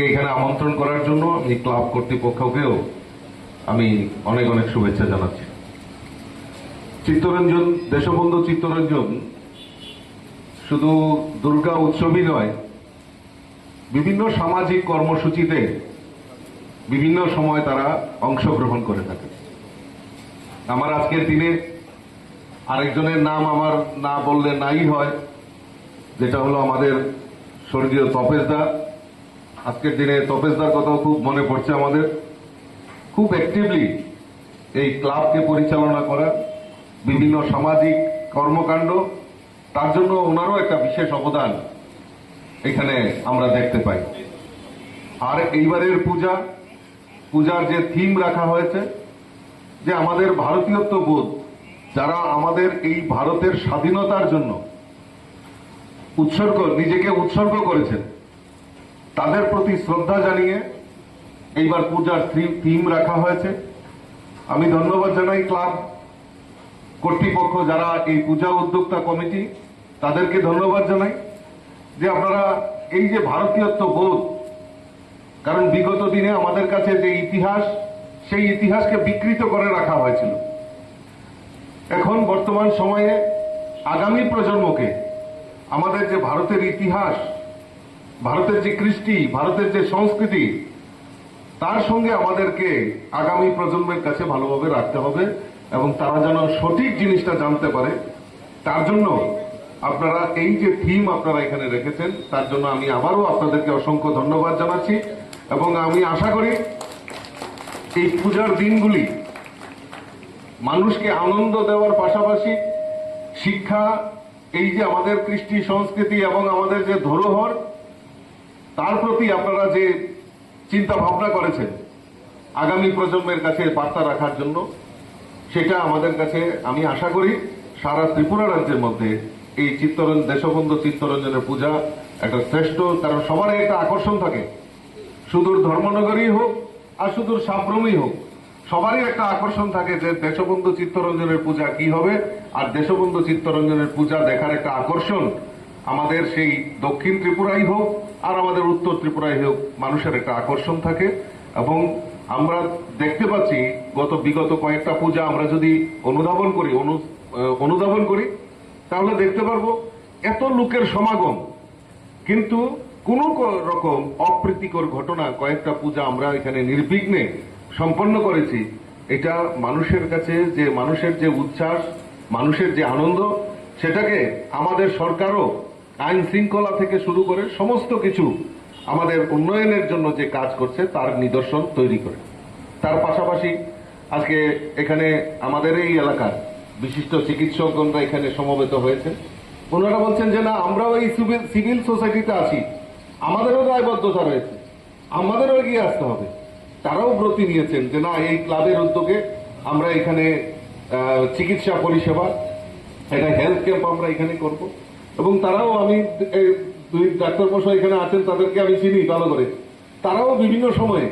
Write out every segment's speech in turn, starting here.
কে এখানে আমন্ত্রণ করার জন্য এই ক্লাব কর্তৃপক্ষকেও আমি অনেক অনেক শুভেচ্ছা জানাচ্ছি। চিত্তরঞ্জন, দেশবন্ধু চিত্তরঞ্জন শুধু দুর্গা উৎসবই নয়, বিভিন্ন সামাজিক কর্মসূচিতে বিভিন্ন সময় তারা অংশগ্রহণ করে থাকে। আমার আজকের দিনে আরেকজনের নাম আমার না বললে নাই হয়, যেটা হলো আমাদের স্বর্গীয় তপেশদা আজকের দিনে তপেশদার কথাও খুব মনে পড়ছে আমাদের। খুব অ্যাক্টিভলি এই ক্লাবকে পরিচালনা করা বিভিন্ন সামাজিক কর্মকাণ্ড, তার জন্য ওনারও একটা বিশেষ অবদান এখানে আমরা দেখতে পাই। আর এইবারের পূজা, পূজার যে থিম রাখা হয়েছে, যে আমাদের ভারতীয়ত্ব বোধ, যারা আমাদের এই ভারতের স্বাধীনতার জন্য উৎসর্গ, নিজেকে উৎসর্গ করেছেন তাদের প্রতি শ্রদ্ধা জানিয়ে এইবার পূজার থিম রাখা হয়েছে। আমি ধন্যবাদ জানাই ক্লাব, কর্তৃপক্ষ যারা এই পূজা উদ্যোক্তা কমিটি, তাদেরকে ধন্যবাদ জানাই যে আপনারা এই যে ভারতীয়ত্ব বোধ, কারণ বিগত দিনে আমাদের কাছে যে ইতিহাস, সেই ইতিহাসকে বিকৃত করে রাখা হয়েছিল। এখন বর্তমান সময়ে আগামী প্রজন্মকে আমাদের যে ভারতের ইতিহাস ভারতের যে কৃষ্টি, ভারতের যে সংস্কৃতি, তার সঙ্গে আমাদেরকে আগামী প্রজন্মের কাছে ভালোভাবে রাখতে হবে এবং তারা যেন সঠিক জিনিসটা জানতে পারে। তার জন্য আপনারা এই যে থিম আপনারা এখানে রেখেছেন, তার জন্য আমি আবারও আপনাদেরকে অসংখ্য ধন্যবাদ জানাচ্ছি এবং আমি আশা করি এই পূজার দিনগুলি মানুষকে আনন্দ দেওয়ার পাশাপাশি শিক্ষা, এই যে আমাদের কৃষ্টি সংস্কৃতি এবং আমাদের যে ধরোহর তার প্রতি আপনারা যে চিন্তা ভাবনা করেছেন, আগামী প্রজন্মের কাছে বার্তা রাখার জন্য, সেটা আমাদের কাছে আমি আশা করি সারা ত্রিপুরা রাজ্যের মধ্যে এই চিত্তরঞ্জন দেশবন্ধু চিত্তরঞ্জনের পূজা একটা শ্রেষ্ঠ, কারণ সবারই একটা আকর্ষণ থাকে। সুদূর ধর্মনগরই হোক আর সুদূর সাব্রমই হোক, সবারই একটা আকর্ষণ থাকে যে দেশবন্ধু চিত্তরঞ্জনের পূজা কি হবে, আর দেশবন্ধু চিত্তরঞ্জনের পূজা দেখার একটা আকর্ষণ আমাদের সেই দক্ষিণ ত্রিপুরাই হোক আর আমাদের উত্তর ত্রিপুরায় হোক মানুষের একটা আকর্ষণ থাকে এবং আমরা দেখতে পাচ্ছি গত বিগত কয়েকটা পূজা আমরা যদি অনুধাবন করি, অনু অনুধাবন করি, তাহলে দেখতে পারব এত লোকের সমাগম। কিন্তু কোন রকম অপ্রীতিকর ঘটনা কয়েকটা পূজা আমরা এখানে নির্বিঘ্নে সম্পন্ন করেছি। এটা মানুষের কাছে যে, মানুষের যে উচ্ছ্বাস, মানুষের যে আনন্দ, সেটাকে আমাদের সরকারও আইন শৃঙ্খলা থেকে শুরু করে সমস্ত কিছু আমাদের উন্নয়নের জন্য যে কাজ করছে, তার নিদর্শন তৈরি করে। তার পাশাপাশি আজকে এখানে আমাদের এই এলাকার বিশিষ্ট চিকিৎসকগণরা এখানে সমবেত হয়েছে ওনারা বলছেন যে, না, আমরাও এই সিভিল সোসাইটিতে আছি। আমাদেরও দায়বদ্ধতা রয়েছে। আমাদেরও এগিয়ে আসতে হবে। তারাও ব্রতি নিয়েছেন যে, না, এই ক্লাবের উদ্যোগে আমরা এখানে চিকিৎসা পরিষেবা একটা হেলথ ক্যাম্প আমরা এখানে করব। এবং তারাও আমি দুই ডাক্তার মশাই এখানে আছেন, তাদেরকে আমি চিনি ভালো করে। তারাও বিভিন্ন সময়ে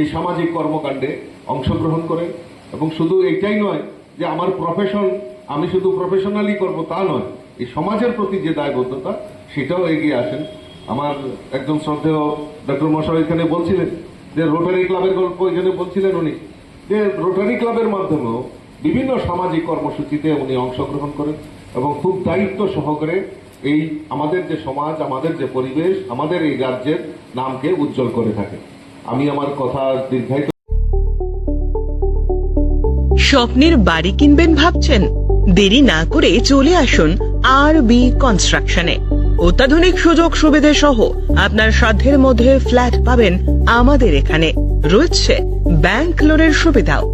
এই সামাজিক কর্মকাণ্ডে অংশগ্রহণ করেন এবং শুধু এইটাই নয় যে আমার প্রফেশন আমি শুধু প্রফেশনালি করব তা নয়, এই সমাজের প্রতি যে দায়বদ্ধতা, সেটাও এগিয়ে আসেন। আমার একজন শ্রদ্ধেয় ডক্টর মশাই এখানে বলছিলেন যে রোটারি ক্লাবের গল্প এখানে বলছিলেন উনি, যে রোটারি ক্লাবের মাধ্যমেও বিভিন্ন সামাজিক কর্মসূচিতে উনি অংশগ্রহণ করেন। এবং খুব দায়িত্ব সহকারে এই আমাদের যে সমাজ, আমাদের যে পরিবেশ, আমাদের এই রাজ্যের নামকে উজ্জ্বল করে থাকে। আমি আমার কথা দীর্ঘায়িত স্বপ্নের বাড়ি কিনবেন ভাবছেন? দেরি না করে চলে আসুন আর বি কনস্ট্রাকশনে অত্যাধুনিক সুযোগ সুবিধে সহ আপনার সাধ্যের মধ্যে ফ্ল্যাট পাবেন আমাদের এখানে। রয়েছে ব্যাংক লোনের সুবিধাও।